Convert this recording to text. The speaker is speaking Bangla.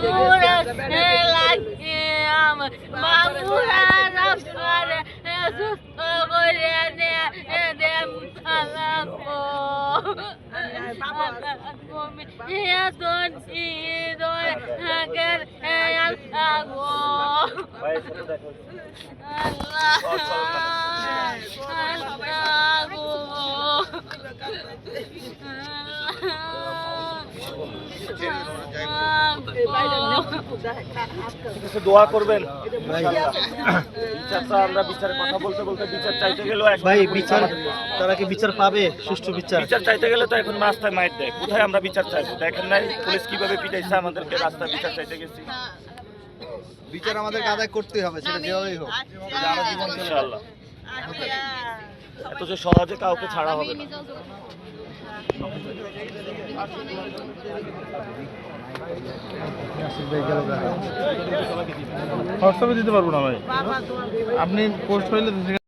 বাবুরা লাগে বাবুরা রাস্তারে সুস্থ করে নে দেব সালামো এতন ইদর হাগের আল্লাহ ভাইয়ের সাথে দেখো কিছু দোয়া করবেন। বিচারটা আমরা বিচারের কথা বলতে বলতে বিচার চাইতে গেলেও ভাই বিচার তারা কি বিচার পাবে? সুষ্ঠু বিচার। বিচার চাইতে গেলে তো এখন রাস্তায় মাইট দেয়। কোথায় আমরা বিচার চাইব? দেখেন নাই পুলিশ কীভাবে পিটাইছে আমাদেরকে রাস্তায় বিচার চাইতে গেছি। বিচার আমাদেরকে আদায় করতেই হবে সেটা যেভাবেই হোক। ইনশাআল্লাহ। এত যে সহজে কাউকে ছাড়া হবে না। হোয়াটসঅ্যাপে দিতে পারব না ভাই? আপনি পোস্ট করলে